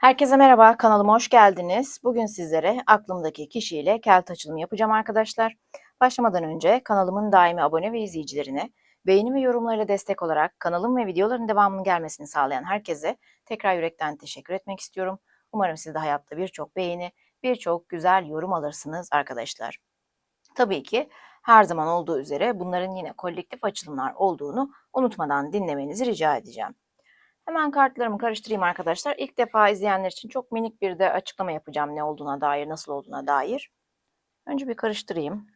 Herkese merhaba, kanalıma hoş geldiniz. Bugün sizlere aklımdaki kişiyle kelt açılımı yapacağım arkadaşlar. Başlamadan önce kanalımın daimi abone ve izleyicilerine, beğeni ve yorumlarıyla destek olarak kanalım ve videoların devamının gelmesini sağlayan herkese tekrar yürekten teşekkür etmek istiyorum. Umarım siz de hayatta birçok beğeni, birçok güzel yorum alırsınız arkadaşlar. Tabii ki her zaman olduğu üzere bunların yine kolektif açılımlar olduğunu unutmadan dinlemenizi rica edeceğim. Hemen kartlarımı karıştırayım arkadaşlar. İlk defa izleyenler için çok minik bir de açıklama yapacağım ne olduğuna dair, nasıl olduğuna dair. Önce bir karıştırayım.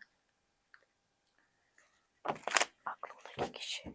Aklımdaki kişi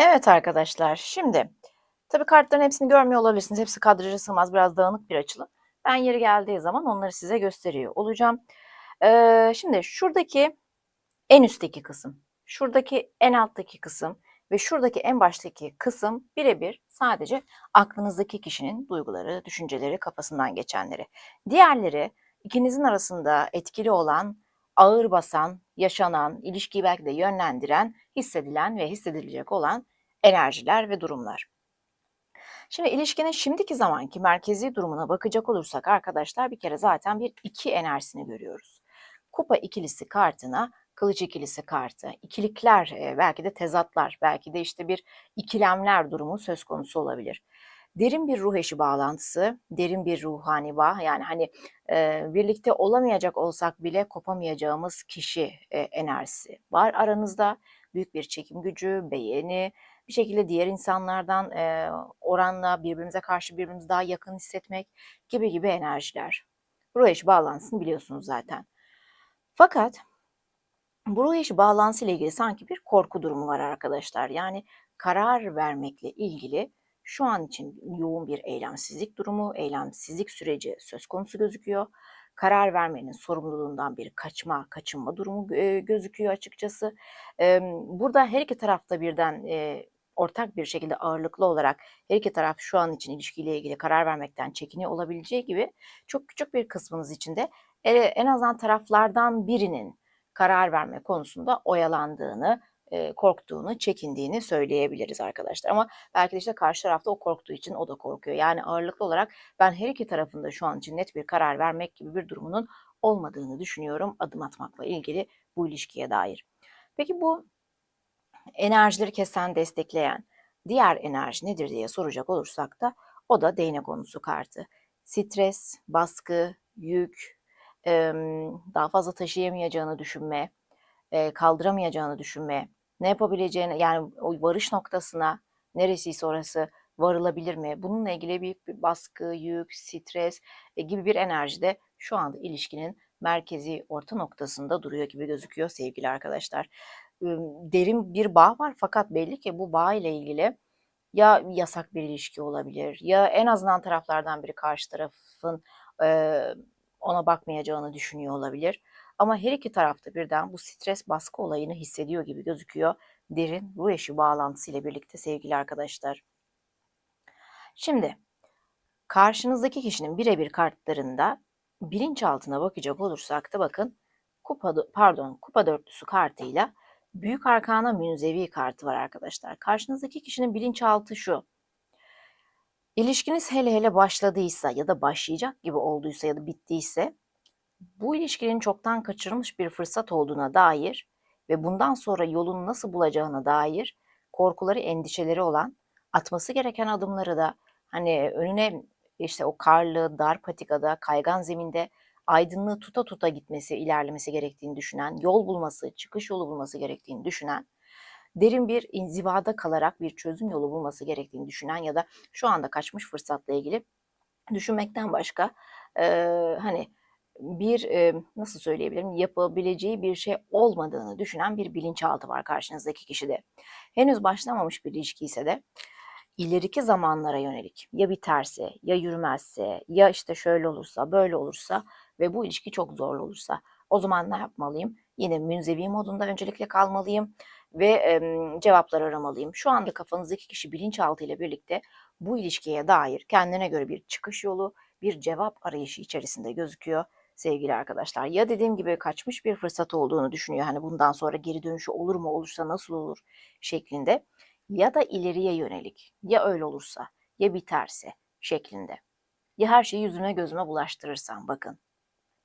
Evet arkadaşlar, şimdi tabii kartların hepsini görmüyor olabilirsiniz. Hepsi kadraja sığmaz, biraz dağınık bir açılım. Ben yeri geldiği zaman onları size gösteriyor olacağım. Ee, şimdi şuradaki en üstteki kısım, şuradaki en alttaki kısım ve şuradaki en baştaki kısım birebir sadece aklınızdaki kişinin duyguları, düşünceleri, kafasından geçenleri. Diğerleri ikinizin arasında etkili olan, ağır basan, yaşanan, ilişkiyi belki de yönlendiren, hissedilen ve hissedilecek olan enerjiler ve durumlar. Şimdi ilişkinin şimdiki zamanki merkezi durumuna bakacak olursak arkadaşlar bir kere zaten bir iki enerjisini görüyoruz. Kupa ikilisi kartına kılıç ikilisi kartı, ikilikler, e, belki de tezatlar, belki de işte bir ikilemler durumu söz konusu olabilir. Derin bir ruh eşi bağlantısı, derin bir ruhani bağ yani hani e, birlikte olamayacak olsak bile kopamayacağımız kişi e, enerjisi var aranızda. Büyük bir çekim gücü, beğeni, bir şekilde diğer insanlardan e, oranla birbirimize karşı birbirimizi daha yakın hissetmek gibi gibi enerjiler. Ruh eşi bağlantısını biliyorsunuz zaten. Fakat bu ruh eşi bağlantısı ile ilgili sanki bir korku durumu var arkadaşlar. Yani karar vermekle ilgili şu an için yoğun bir eylemsizlik durumu, eylemsizlik süreci söz konusu gözüküyor. Karar vermenin sorumluluğundan bir kaçma, kaçınma durumu gözüküyor açıkçası. Burada her iki tarafta birden ortak bir şekilde ağırlıklı olarak her iki taraf şu an için ilişkiyle ilgili karar vermekten çekiniyor olabileceği gibi çok küçük bir kısmınız içinde en azından taraflardan birinin karar verme konusunda oyalandığını, korktuğunu, çekindiğini söyleyebiliriz arkadaşlar. Ama belki de işte karşı tarafta o korktuğu için o da korkuyor. Yani ağırlıklı olarak ben her iki tarafında şu an için net bir karar vermek gibi bir durumunun olmadığını düşünüyorum adım atmakla ilgili bu ilişkiye dair. Peki bu enerjileri kesen, destekleyen diğer enerji nedir diye soracak olursak da o da değnek konusu kartı. Stres, baskı, yük, daha fazla taşıyamayacağını düşünme, kaldıramayacağını düşünme, ne yapabileceğini yani o varış noktasına neresiyse orası varılabilir mi? Bununla ilgili büyük bir baskı, yük, stres e, gibi bir enerji de şu anda ilişkinin merkezi orta noktasında duruyor gibi gözüküyor sevgili arkadaşlar. Derin bir bağ var fakat belli ki bu bağ ile ilgili Ya yasak bir ilişki olabilir ya en azından taraflardan biri karşı tarafın, ona bakmayacağını düşünüyor olabilir. Ama her iki taraf da birden bu stres baskı olayını hissediyor gibi gözüküyor derin ruh eşi bağlantısıyla birlikte sevgili arkadaşlar. Şimdi karşınızdaki kişinin birebir kartlarında bilinçaltına bakacak olursak da bakın kupa pardon kupa dörtlüsü kartıyla büyük arkana münzevi kartı var arkadaşlar. Karşınızdaki kişinin bilinçaltı şu. İlişkiniz hele hele başladıysa ya da başlayacak gibi olduysa ya da bittiyse bu ilişkinin çoktan kaçırılmış bir fırsat olduğuna dair ve bundan sonra yolunu nasıl bulacağına dair korkuları, endişeleri olan, atması gereken adımları da hani önüne işte o karlı, dar patikada, kaygan zeminde aydınlığı tuta tuta gitmesi, ilerlemesi gerektiğini düşünen, yol bulması, çıkış yolu bulması gerektiğini düşünen, derin bir inzivada kalarak bir çözüm yolu bulması gerektiğini düşünen ya da şu anda kaçmış fırsatla ilgili düşünmekten başka e, hani bir nasıl söyleyebilirim yapabileceği bir şey olmadığını düşünen bir bilinçaltı var karşınızdaki kişide. Henüz başlamamış bir ilişki ise de ileriki zamanlara yönelik ya biterse ya yürümezse ya işte şöyle olursa böyle olursa ve bu ilişki çok zorlu olursa o zaman ne yapmalıyım? Yine münzevi modunda öncelikle kalmalıyım ve e, cevaplar aramalıyım. Şu anda kafanızdaki kişi bilinçaltı ile birlikte bu ilişkiye dair kendine göre bir çıkış yolu, bir cevap arayışı içerisinde gözüküyor sevgili arkadaşlar. Ya dediğim gibi kaçmış bir fırsat olduğunu düşünüyor. Hani bundan sonra geri dönüşü olur mu olursa nasıl olur şeklinde. Ya da ileriye yönelik. Ya öyle olursa ya biterse şeklinde. Ya her şeyi yüzüme gözüme bulaştırırsam bakın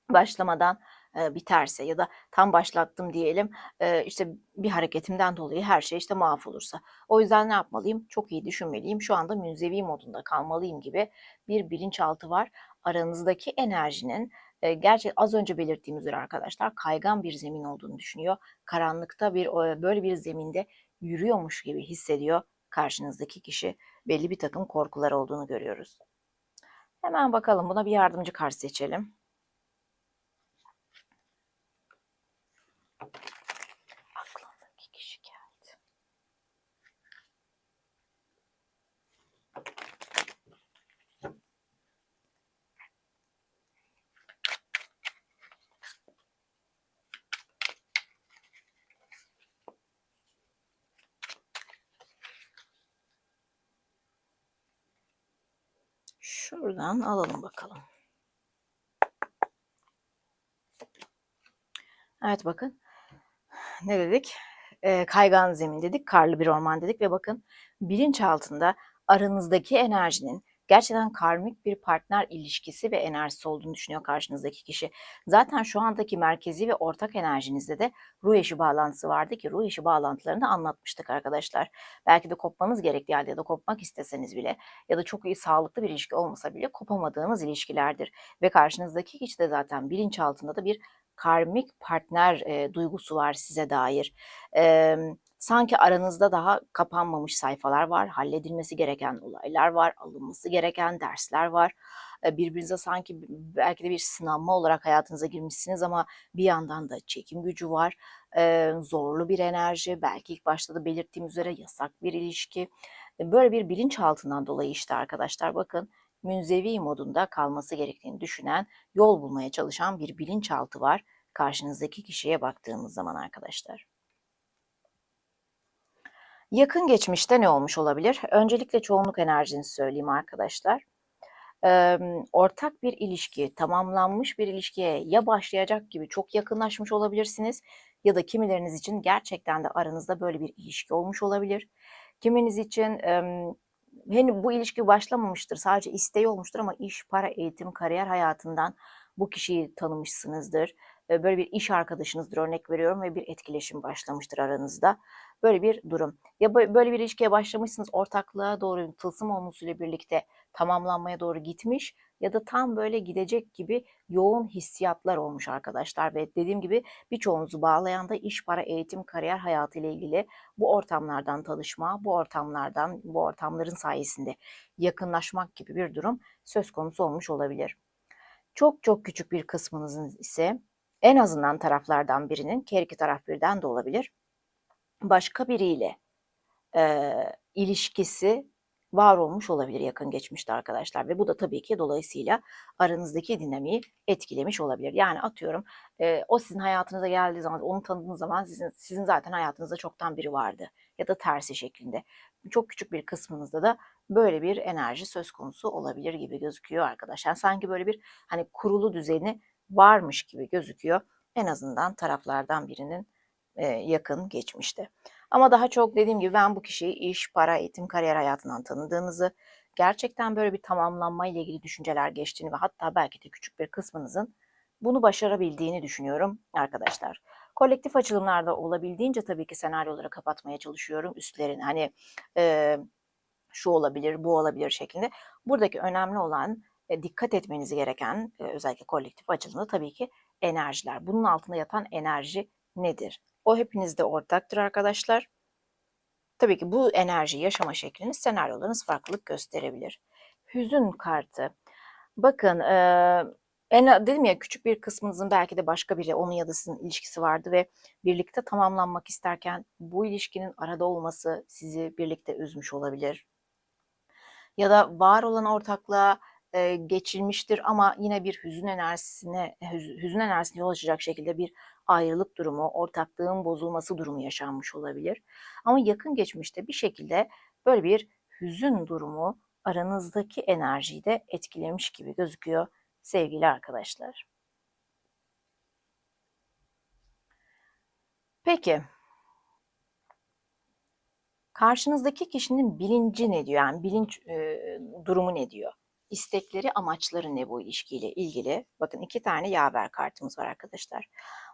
başlamadan e, biterse ya da tam başlattım diyelim e, işte bir hareketimden dolayı her şey işte mahvolursa. O yüzden ne yapmalıyım? Çok iyi düşünmeliyim. Şu anda münzevi modunda kalmalıyım gibi bir bilinçaltı var. Aranızdaki enerjinin e, gerçi az önce belirttiğim üzere arkadaşlar kaygan bir zemin olduğunu düşünüyor. Karanlıkta bir böyle bir zeminde yürüyormuş gibi hissediyor karşınızdaki kişi. Belli bir takım korkular olduğunu görüyoruz. Hemen bakalım buna bir yardımcı kart seçelim. Şuradan alalım bakalım. Evet bakın. Ne dedik? E, kaygan zemin dedik, karlı bir orman dedik ve bakın bilinç altında aranızdaki enerjinin gerçekten karmik bir partner ilişkisi ve enerjisi olduğunu düşünüyor karşınızdaki kişi. Zaten şu andaki merkezi ve ortak enerjinizde de ruh eşi bağlantısı vardı ki ruh eşi bağlantılarını anlatmıştık arkadaşlar. Belki de kopmanız gerektiği halde ya da kopmak isteseniz bile ya da çok iyi sağlıklı bir ilişki olmasa bile kopamadığınız ilişkilerdir. Ve karşınızdaki kişi de zaten bilinçaltında da bir karmik partner e, duygusu var size dair. E, sanki aranızda daha kapanmamış sayfalar var, halledilmesi gereken olaylar var, alınması gereken dersler var. Birbirinize sanki belki de bir sınanma olarak hayatınıza girmişsiniz ama bir yandan da çekim gücü var. Zorlu bir enerji, belki ilk başta da belirttiğim üzere yasak bir ilişki. Böyle bir bilinç altından dolayı işte arkadaşlar bakın münzevi modunda kalması gerektiğini düşünen, yol bulmaya çalışan bir bilinçaltı var karşınızdaki kişiye baktığımız zaman arkadaşlar. Yakın geçmişte ne olmuş olabilir? Öncelikle çoğunluk enerjinizi söyleyeyim arkadaşlar. Ortak bir ilişki, tamamlanmış bir ilişkiye ya başlayacak gibi çok yakınlaşmış olabilirsiniz ya da kimileriniz için gerçekten de aranızda böyle bir ilişki olmuş olabilir. Kiminiz için henüz bu ilişki başlamamıştır. Sadece isteği olmuştur ama iş, para, eğitim, kariyer hayatından bu kişiyi tanımışsınızdır. Böyle bir iş arkadaşınızdır örnek veriyorum ve bir etkileşim başlamıştır aranızda. Böyle bir durum. Ya böyle bir ilişkiye başlamışsınız ortaklığa doğru tılsım olmasıyla birlikte tamamlanmaya doğru gitmiş ya da tam böyle gidecek gibi yoğun hissiyatlar olmuş arkadaşlar ve dediğim gibi birçoğunuzu bağlayan da iş, para, eğitim, kariyer hayatı ile ilgili bu ortamlardan tanışma, bu ortamlardan, bu ortamların sayesinde yakınlaşmak gibi bir durum söz konusu olmuş olabilir. Çok çok küçük bir kısmınızın ise en azından taraflardan birinin her iki taraf birden de olabilir başka biriyle e, ilişkisi var olmuş olabilir yakın geçmişte arkadaşlar ve bu da tabii ki dolayısıyla aranızdaki dinamiği etkilemiş olabilir. Yani atıyorum e, o sizin hayatınıza geldiği zaman, onu tanıdığınız zaman sizin, sizin zaten hayatınızda çoktan biri vardı ya da tersi şeklinde. Çok küçük bir kısmınızda da böyle bir enerji söz konusu olabilir gibi gözüküyor arkadaşlar. Sanki böyle bir hani kurulu düzeni varmış gibi gözüküyor. En azından taraflardan birinin e, yakın geçmişte. Ama daha çok dediğim gibi ben bu kişiyi iş, para, eğitim, kariyer hayatından tanıdığınızı, gerçekten böyle bir tamamlanma ile ilgili düşünceler geçtiğini ve hatta belki de küçük bir kısmınızın bunu başarabildiğini düşünüyorum arkadaşlar. Kolektif açılımlarda olabildiğince tabii ki senaryoları kapatmaya çalışıyorum. Üstlerin hani e, şu olabilir, bu olabilir şeklinde. Buradaki önemli olan dikkat etmeniz gereken özellikle kolektif açılımda tabii ki enerjiler. Bunun altında yatan enerji nedir? O hepinizde ortaktır arkadaşlar. Tabii ki bu enerji yaşama şekliniz senaryolarınız farklılık gösterebilir. Hüzün kartı. Bakın e, en, dedim ya küçük bir kısmınızın belki de başka biri onun ya da sizin ilişkisi vardı ve birlikte tamamlanmak isterken bu ilişkinin arada olması sizi birlikte üzmüş olabilir. Ya da var olan ortaklığa e, geçilmiştir ama yine bir hüzün enerjisine hüzün enerjisine yol açacak şekilde bir ayrılık durumu, ortaklığın bozulması durumu yaşanmış olabilir. Ama yakın geçmişte bir şekilde böyle bir hüzün durumu aranızdaki enerjiyi de etkilemiş gibi gözüküyor sevgili arkadaşlar. Peki karşınızdaki kişinin bilinci ne diyor? Yani bilinç e, durumu ne diyor? İstekleri, amaçları ne bu ilişkiyle ilgili? Bakın iki tane yaver kartımız var arkadaşlar.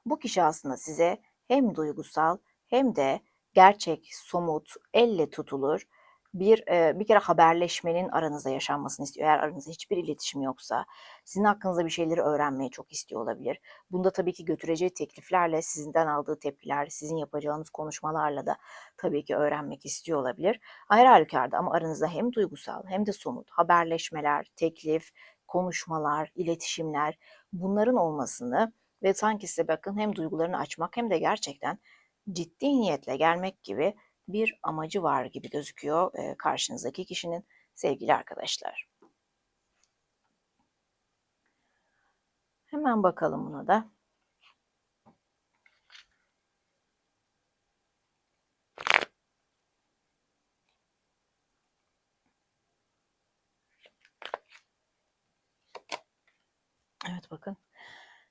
Bu kişi aslında size hem duygusal hem de gerçek, somut, elle tutulur bir bir kere haberleşmenin aranızda yaşanmasını istiyor. Eğer aranızda hiçbir iletişim yoksa sizin hakkınızda bir şeyleri öğrenmeyi çok istiyor olabilir. Bunda tabii ki götüreceği tekliflerle sizden aldığı tepkiler, sizin yapacağınız konuşmalarla da tabii ki öğrenmek istiyor olabilir. Ayrı halükarda ama aranızda hem duygusal hem de somut haberleşmeler, teklif, konuşmalar, iletişimler bunların olmasını ve sanki size bakın hem duygularını açmak hem de gerçekten ciddi niyetle gelmek gibi bir amacı var gibi gözüküyor karşınızdaki kişinin sevgili arkadaşlar. Hemen bakalım buna da. Evet bakın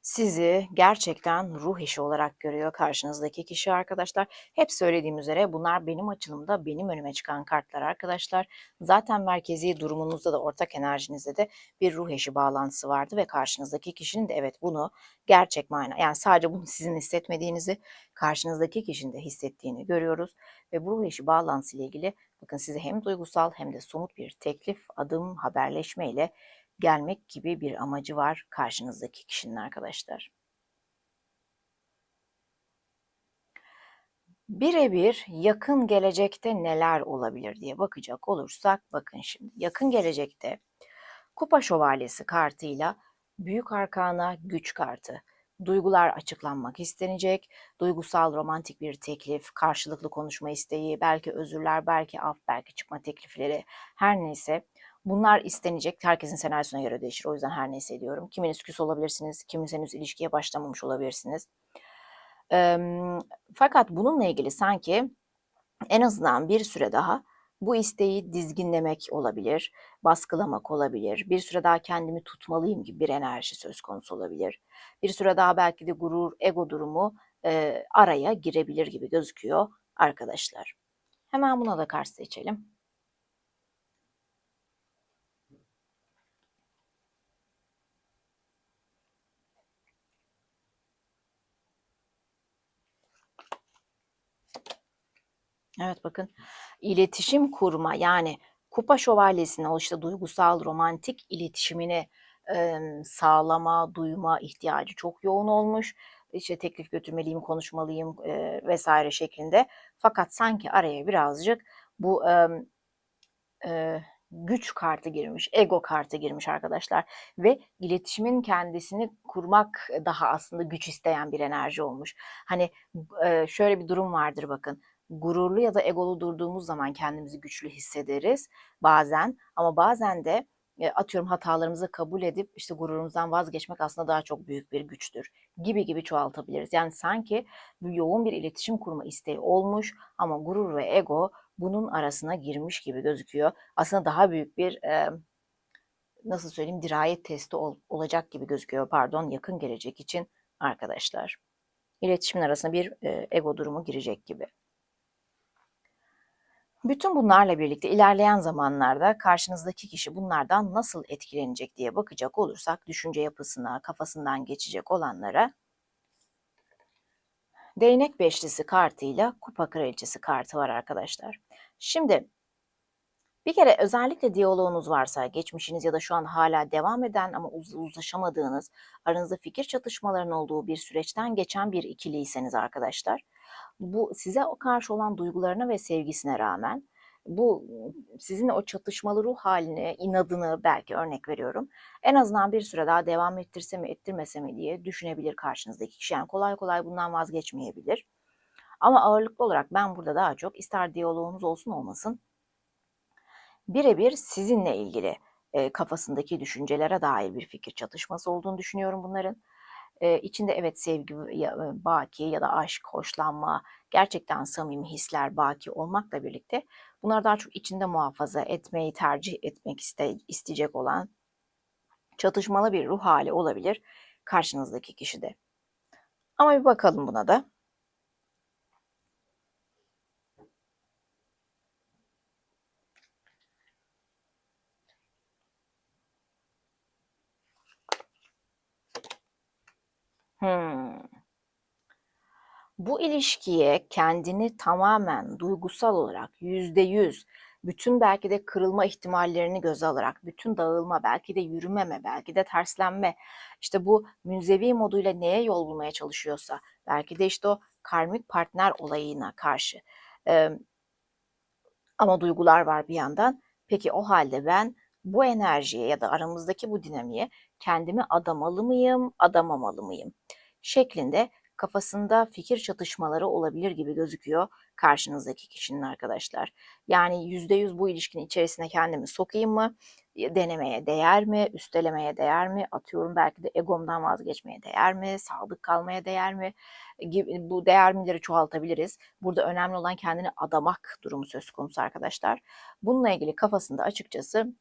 sizi gerçekten ruh işi olarak görüyor karşınızdaki kişi arkadaşlar. Hep söylediğim üzere bunlar benim açılımda benim önüme çıkan kartlar arkadaşlar. Zaten merkezi durumunuzda da ortak enerjinizde de bir ruh eşi bağlantısı vardı ve karşınızdaki kişinin de evet bunu gerçek mana yani sadece bunu sizin hissetmediğinizi karşınızdaki kişinin de hissettiğini görüyoruz ve bu ruh eşi bağlantısı ile ilgili bakın sizi hem duygusal hem de somut bir teklif, adım, haberleşme ile gelmek gibi bir amacı var karşınızdaki kişinin arkadaşlar. Birebir yakın gelecekte neler olabilir diye bakacak olursak bakın şimdi yakın gelecekte Kupa Şövalyesi kartıyla Büyük Arkana Güç kartı. Duygular açıklanmak istenecek, duygusal romantik bir teklif, karşılıklı konuşma isteği, belki özürler, belki af, belki çıkma teklifleri her neyse Bunlar istenecek. Herkesin senaryosuna göre değişir. O yüzden her neyse diyorum. Kiminiz küs olabilirsiniz. Kiminiz henüz ilişkiye başlamamış olabilirsiniz. E, fakat bununla ilgili sanki en azından bir süre daha bu isteği dizginlemek olabilir, baskılamak olabilir, bir süre daha kendimi tutmalıyım gibi bir enerji söz konusu olabilir. Bir süre daha belki de gurur, ego durumu e, araya girebilir gibi gözüküyor arkadaşlar. Hemen buna da karşı seçelim. Evet bakın iletişim kurma yani kupa şövalyesine o işte duygusal romantik iletişimini e, sağlama, duyma ihtiyacı çok yoğun olmuş. İşte teklif götürmeliyim, konuşmalıyım e, vesaire şeklinde. Fakat sanki araya birazcık bu e, e, güç kartı girmiş, ego kartı girmiş arkadaşlar ve iletişimin kendisini kurmak daha aslında güç isteyen bir enerji olmuş. Hani şöyle bir durum vardır bakın gururlu ya da egolu durduğumuz zaman kendimizi güçlü hissederiz bazen ama bazen de e, atıyorum hatalarımızı kabul edip işte gururumuzdan vazgeçmek aslında daha çok büyük bir güçtür gibi gibi çoğaltabiliriz. Yani sanki yoğun bir iletişim kurma isteği olmuş ama gurur ve ego bunun arasına girmiş gibi gözüküyor. Aslında daha büyük bir e, nasıl söyleyeyim dirayet testi ol, olacak gibi gözüküyor pardon yakın gelecek için arkadaşlar. İletişimin arasına bir e, ego durumu girecek gibi. Bütün bunlarla birlikte ilerleyen zamanlarda karşınızdaki kişi bunlardan nasıl etkilenecek diye bakacak olursak düşünce yapısına, kafasından geçecek olanlara Değnek beşlisi kartıyla kupa kraliçesi kartı var arkadaşlar. Şimdi bir kere özellikle diyaloğunuz varsa, geçmişiniz ya da şu an hala devam eden ama uz uzlaşamadığınız, aranızda fikir çatışmalarının olduğu bir süreçten geçen bir ikiliyseniz arkadaşlar, bu size karşı olan duygularına ve sevgisine rağmen bu sizin o çatışmalı ruh haline, inadını belki örnek veriyorum. En azından bir süre daha devam ettirse mi ettirmese mi diye düşünebilir karşınızdaki kişi. Yani kolay kolay bundan vazgeçmeyebilir. Ama ağırlıklı olarak ben burada daha çok ister diyaloğunuz olsun olmasın birebir sizinle ilgili e, kafasındaki düşüncelere dair bir fikir çatışması olduğunu düşünüyorum bunların. E, içinde evet sevgi, ya, baki ya da aşk, hoşlanma, gerçekten samimi hisler baki olmakla birlikte bunlar daha çok içinde muhafaza etmeyi tercih etmek iste, isteyecek olan çatışmalı bir ruh hali olabilir karşınızdaki kişide. Ama bir bakalım buna da. Hmm. Bu ilişkiye kendini tamamen duygusal olarak yüzde yüz, bütün belki de kırılma ihtimallerini göze alarak, bütün dağılma, belki de yürümeme, belki de terslenme, işte bu münzevi moduyla neye yol bulmaya çalışıyorsa, belki de işte o karmik partner olayına karşı. Ee, ama duygular var bir yandan. Peki o halde ben bu enerjiye ya da aramızdaki bu dinamiğe kendimi adamalı mıyım, adamamalı mıyım? şeklinde kafasında fikir çatışmaları olabilir gibi gözüküyor karşınızdaki kişinin arkadaşlar. Yani yüzde yüz bu ilişkinin içerisine kendimi sokayım mı? Denemeye değer mi? Üstelemeye değer mi? Atıyorum belki de egomdan vazgeçmeye değer mi? Sadık kalmaya değer mi? Gibi, bu değer mileri çoğaltabiliriz. Burada önemli olan kendini adamak durumu söz konusu arkadaşlar. Bununla ilgili kafasında açıkçası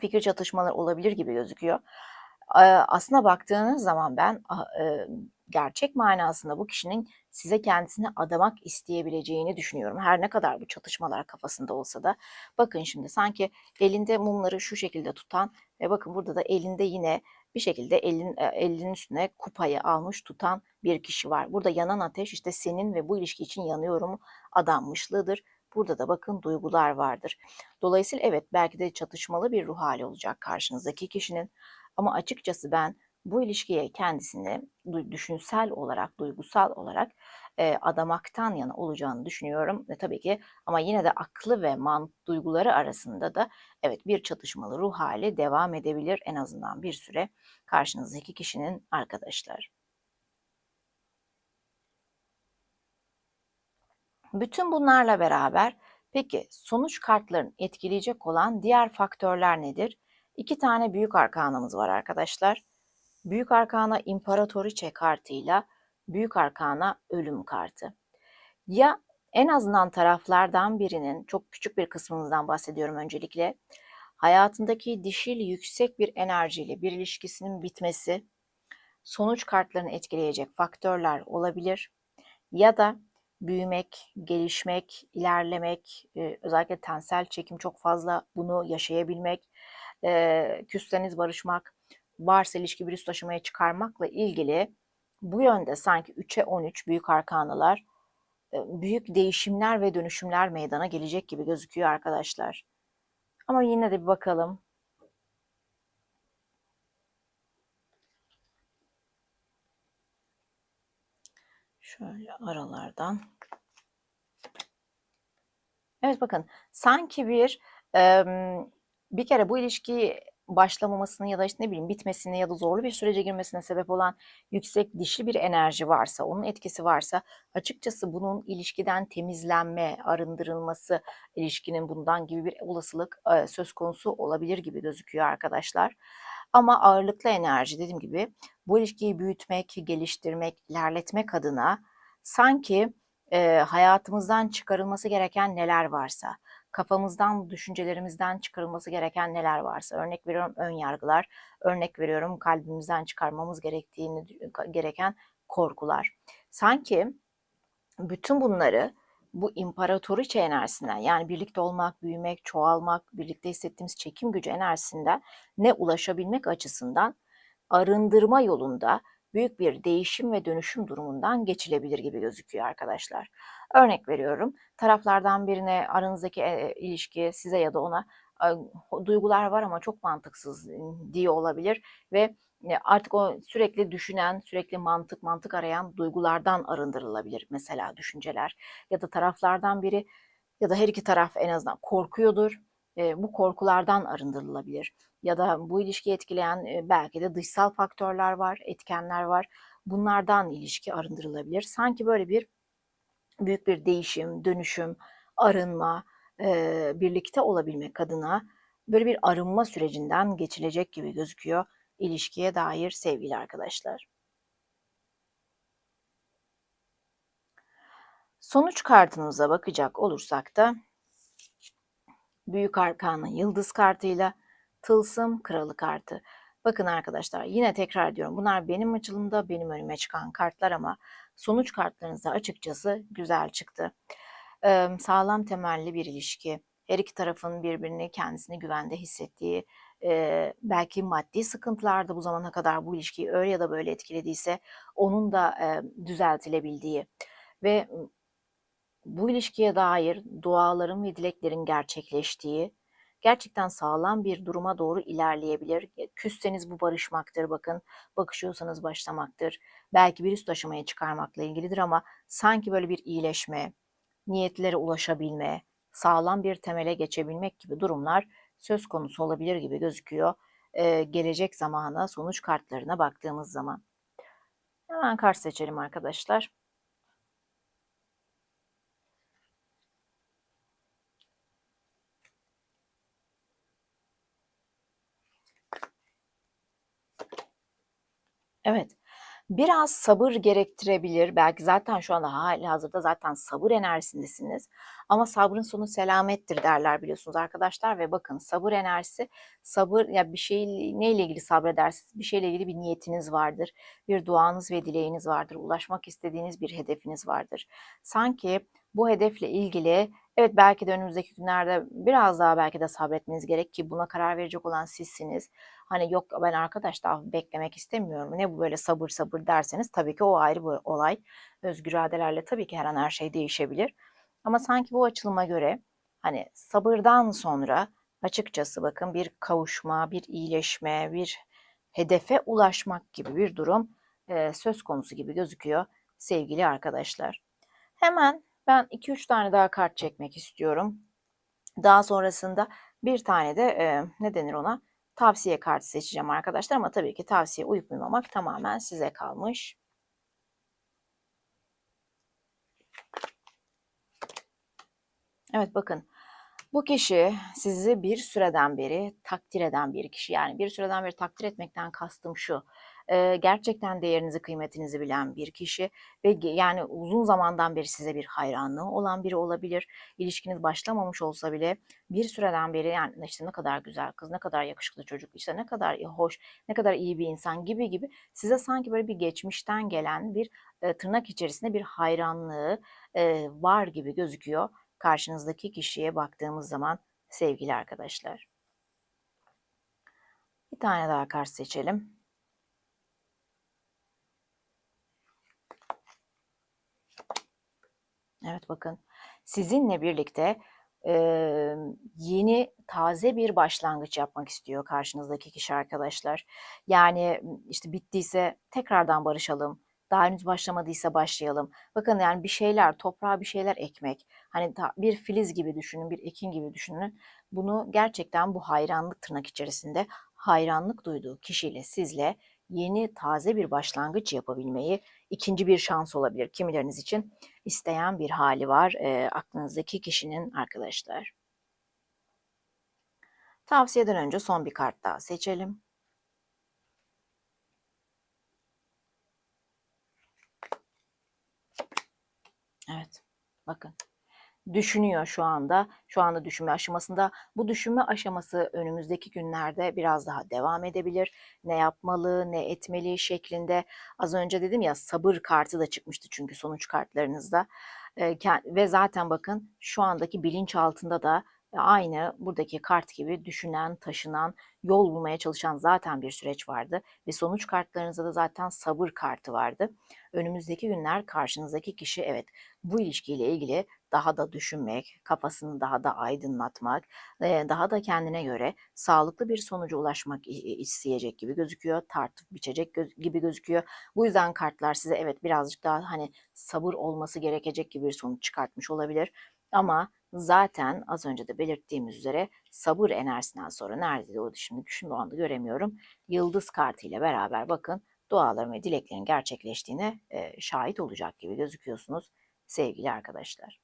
fikir çatışmaları olabilir gibi gözüküyor. Aslına baktığınız zaman ben gerçek manasında bu kişinin size kendisini adamak isteyebileceğini düşünüyorum. Her ne kadar bu çatışmalar kafasında olsa da. Bakın şimdi sanki elinde mumları şu şekilde tutan ve bakın burada da elinde yine bir şekilde elin, elinin üstüne kupayı almış tutan bir kişi var. Burada yanan ateş işte senin ve bu ilişki için yanıyorum adanmışlığıdır. Burada da bakın duygular vardır. Dolayısıyla evet belki de çatışmalı bir ruh hali olacak karşınızdaki kişinin. Ama açıkçası ben bu ilişkiye kendisini düşünsel olarak, duygusal olarak e, adamaktan yana olacağını düşünüyorum. Ve tabii ki ama yine de aklı ve man duyguları arasında da evet bir çatışmalı ruh hali devam edebilir en azından bir süre karşınızdaki kişinin arkadaşlar. Bütün bunlarla beraber peki sonuç kartların etkileyecek olan diğer faktörler nedir? İki tane büyük arkanamız var arkadaşlar. Büyük arkana imparatoriçe kartıyla büyük arkana ölüm kartı. Ya en azından taraflardan birinin çok küçük bir kısmınızdan bahsediyorum öncelikle. Hayatındaki dişil yüksek bir enerjiyle bir ilişkisinin bitmesi sonuç kartlarını etkileyecek faktörler olabilir. Ya da büyümek, gelişmek, ilerlemek, özellikle tensel çekim çok fazla bunu yaşayabilmek, e, küsseniz barışmak, varsa ilişki bir üst aşamaya çıkarmakla ilgili bu yönde sanki 3'e 13 büyük arkanalar büyük değişimler ve dönüşümler meydana gelecek gibi gözüküyor arkadaşlar. Ama yine de bir bakalım. Şöyle aralardan. Evet bakın sanki bir bir kere bu ilişkiyi başlamamasını ya da işte ne bileyim bitmesini ya da zorlu bir sürece girmesine sebep olan yüksek dişli bir enerji varsa, onun etkisi varsa açıkçası bunun ilişkiden temizlenme, arındırılması, ilişkinin bundan gibi bir olasılık e, söz konusu olabilir gibi gözüküyor arkadaşlar. Ama ağırlıklı enerji dediğim gibi bu ilişkiyi büyütmek, geliştirmek, ilerletmek adına sanki e, hayatımızdan çıkarılması gereken neler varsa, kafamızdan, düşüncelerimizden çıkarılması gereken neler varsa, örnek veriyorum ön yargılar, örnek veriyorum kalbimizden çıkarmamız gerektiğini gereken korkular. Sanki bütün bunları bu imparatoriçe enerjisinden yani birlikte olmak, büyümek, çoğalmak, birlikte hissettiğimiz çekim gücü enerjisinden ne ulaşabilmek açısından arındırma yolunda büyük bir değişim ve dönüşüm durumundan geçilebilir gibi gözüküyor arkadaşlar. Örnek veriyorum. Taraflardan birine aranızdaki e, ilişki size ya da ona duygular var ama çok mantıksız diye olabilir ve artık o sürekli düşünen, sürekli mantık mantık arayan duygulardan arındırılabilir mesela düşünceler ya da taraflardan biri ya da her iki taraf en azından korkuyordur. Bu korkulardan arındırılabilir ya da bu ilişkiyi etkileyen belki de dışsal faktörler var, etkenler var. Bunlardan ilişki arındırılabilir. Sanki böyle bir büyük bir değişim, dönüşüm, arınma, birlikte olabilmek adına böyle bir arınma sürecinden geçilecek gibi gözüküyor ilişkiye dair sevgili arkadaşlar. Sonuç kartınıza bakacak olursak da Büyük Arkan'ın Yıldız kartıyla Tılsım Kralı kartı. Bakın arkadaşlar yine tekrar diyorum bunlar benim açılımda benim önüme çıkan kartlar ama sonuç kartlarınızda açıkçası güzel çıktı. Ee, sağlam temelli bir ilişki. Her iki tarafın birbirini kendisini güvende hissettiği, e, belki maddi sıkıntılar da bu zamana kadar bu ilişkiyi öyle ya da böyle etkilediyse onun da e, düzeltilebildiği ve bu ilişkiye dair duaların ve dileklerin gerçekleştiği, gerçekten sağlam bir duruma doğru ilerleyebilir. Küsseniz bu barışmaktır bakın, bakışıyorsanız başlamaktır. Belki bir üst aşamaya çıkarmakla ilgilidir ama sanki böyle bir iyileşme, niyetlere ulaşabilme, sağlam bir temele geçebilmek gibi durumlar söz konusu olabilir gibi gözüküyor. Ee, gelecek zamana sonuç kartlarına baktığımız zaman. Hemen kart seçelim arkadaşlar. Evet. Biraz sabır gerektirebilir. Belki zaten şu anda hazırda zaten sabır enerjisindesiniz. Ama sabrın sonu selamettir derler biliyorsunuz arkadaşlar ve bakın sabır enerjisi sabır ya bir şey neyle ilgili sabredersiniz? Bir şeyle ilgili bir niyetiniz vardır. Bir duanız ve dileğiniz vardır. Ulaşmak istediğiniz bir hedefiniz vardır. Sanki bu hedefle ilgili evet belki de önümüzdeki günlerde biraz daha belki de sabretmeniz gerek ki buna karar verecek olan sizsiniz. Hani yok ben arkadaş daha beklemek istemiyorum. Ne bu böyle sabır sabır derseniz tabii ki o ayrı bir olay. Özgür iradelerle tabii ki her an her şey değişebilir. Ama sanki bu açılıma göre hani sabırdan sonra açıkçası bakın bir kavuşma, bir iyileşme, bir hedefe ulaşmak gibi bir durum e, söz konusu gibi gözüküyor sevgili arkadaşlar. Hemen ben 2-3 tane daha kart çekmek istiyorum. Daha sonrasında bir tane de e, ne denir ona? Tavsiye kartı seçeceğim arkadaşlar ama tabii ki tavsiye uyup uymamak tamamen size kalmış. Evet bakın bu kişi sizi bir süreden beri takdir eden bir kişi. Yani bir süreden beri takdir etmekten kastım şu gerçekten değerinizi, kıymetinizi bilen bir kişi ve yani uzun zamandan beri size bir hayranlığı olan biri olabilir. İlişkiniz başlamamış olsa bile bir süreden beri yani işte ne kadar güzel kız, ne kadar yakışıklı çocuk, işte ne kadar hoş, ne kadar iyi bir insan gibi gibi size sanki böyle bir geçmişten gelen bir tırnak içerisinde bir hayranlığı var gibi gözüküyor karşınızdaki kişiye baktığımız zaman sevgili arkadaşlar. Bir tane daha kart seçelim. Evet bakın sizinle birlikte e, yeni taze bir başlangıç yapmak istiyor karşınızdaki kişi arkadaşlar. Yani işte bittiyse tekrardan barışalım. Daha henüz başlamadıysa başlayalım. Bakın yani bir şeyler, toprağa bir şeyler ekmek. Hani bir filiz gibi düşünün, bir ekin gibi düşünün. Bunu gerçekten bu hayranlık tırnak içerisinde hayranlık duyduğu kişiyle sizle yeni taze bir başlangıç yapabilmeyi ikinci bir şans olabilir. Kimileriniz için isteyen bir hali var e, aklınızdaki kişinin arkadaşlar. Tavsiyeden önce son bir kart daha seçelim. Evet. Bakın. Düşünüyor şu anda. Şu anda düşünme aşamasında. Bu düşünme aşaması önümüzdeki günlerde biraz daha devam edebilir. Ne yapmalı, ne etmeli şeklinde. Az önce dedim ya sabır kartı da çıkmıştı çünkü sonuç kartlarınızda. Ve zaten bakın şu andaki bilinç altında da aynı buradaki kart gibi düşünen, taşınan, yol bulmaya çalışan zaten bir süreç vardı ve sonuç kartlarınızda da zaten sabır kartı vardı. Önümüzdeki günler karşınızdaki kişi evet bu ilişkiyle ilgili daha da düşünmek, kafasını daha da aydınlatmak, daha da kendine göre sağlıklı bir sonuca ulaşmak isteyecek gibi gözüküyor. Tartıp biçecek gibi gözüküyor. Bu yüzden kartlar size evet birazcık daha hani sabır olması gerekecek gibi bir sonuç çıkartmış olabilir. Ama zaten az önce de belirttiğimiz üzere sabır enerjisinden sonra nerede o şimdi o anda göremiyorum. Yıldız kartı ile beraber bakın duaların ve dileklerin gerçekleştiğine e, şahit olacak gibi gözüküyorsunuz sevgili arkadaşlar.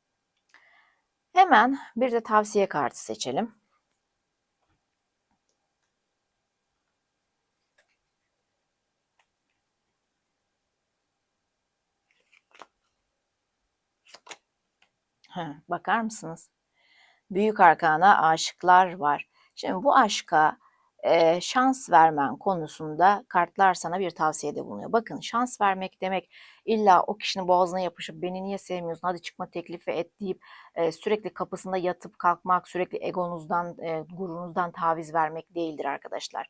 Hemen bir de tavsiye kartı seçelim. Bakar mısınız? Büyük arkana aşıklar var. Şimdi bu aşka e, şans vermen konusunda kartlar sana bir tavsiyede bulunuyor. Bakın şans vermek demek illa o kişinin boğazına yapışıp beni niye sevmiyorsun hadi çıkma teklifi et deyip e, sürekli kapısında yatıp kalkmak, sürekli egonuzdan, e, gururunuzdan taviz vermek değildir arkadaşlar.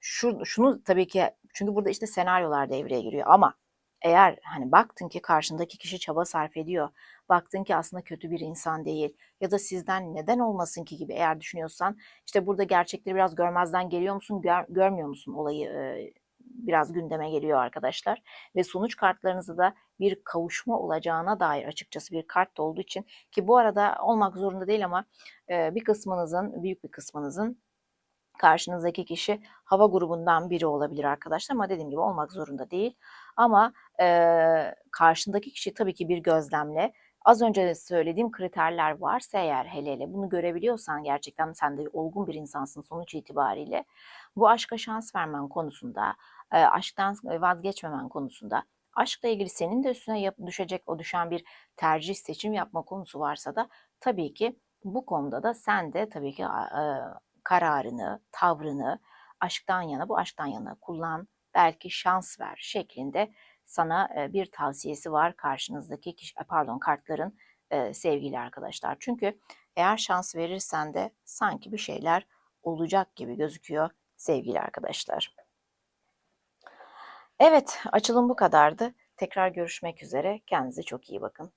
Şu, şunu tabii ki çünkü burada işte senaryolar devreye giriyor ama eğer hani baktın ki karşındaki kişi çaba sarf ediyor, baktın ki aslında kötü bir insan değil ya da sizden neden olmasın ki gibi eğer düşünüyorsan işte burada gerçekleri biraz görmezden geliyor musun, gör, görmüyor musun olayı e, biraz gündeme geliyor arkadaşlar. Ve sonuç kartlarınızda da bir kavuşma olacağına dair açıkçası bir kart da olduğu için ki bu arada olmak zorunda değil ama e, bir kısmınızın, büyük bir kısmınızın karşınızdaki kişi hava grubundan biri olabilir arkadaşlar ama dediğim gibi olmak zorunda değil. Ama e, karşındaki kişi tabii ki bir gözlemle az önce söylediğim kriterler varsa eğer hele hele bunu görebiliyorsan gerçekten sen de olgun bir insansın sonuç itibariyle bu aşka şans vermen konusunda e, aşktan vazgeçmemen konusunda aşkla ilgili senin de üstüne yap, düşecek o düşen bir tercih seçim yapma konusu varsa da tabii ki bu konuda da sen de tabii ki e, kararını, tavrını aşktan yana bu aşktan yana kullan, belki şans ver şeklinde sana bir tavsiyesi var karşınızdaki kişi, pardon kartların sevgili arkadaşlar. Çünkü eğer şans verirsen de sanki bir şeyler olacak gibi gözüküyor sevgili arkadaşlar. Evet açılım bu kadardı. Tekrar görüşmek üzere. Kendinize çok iyi bakın.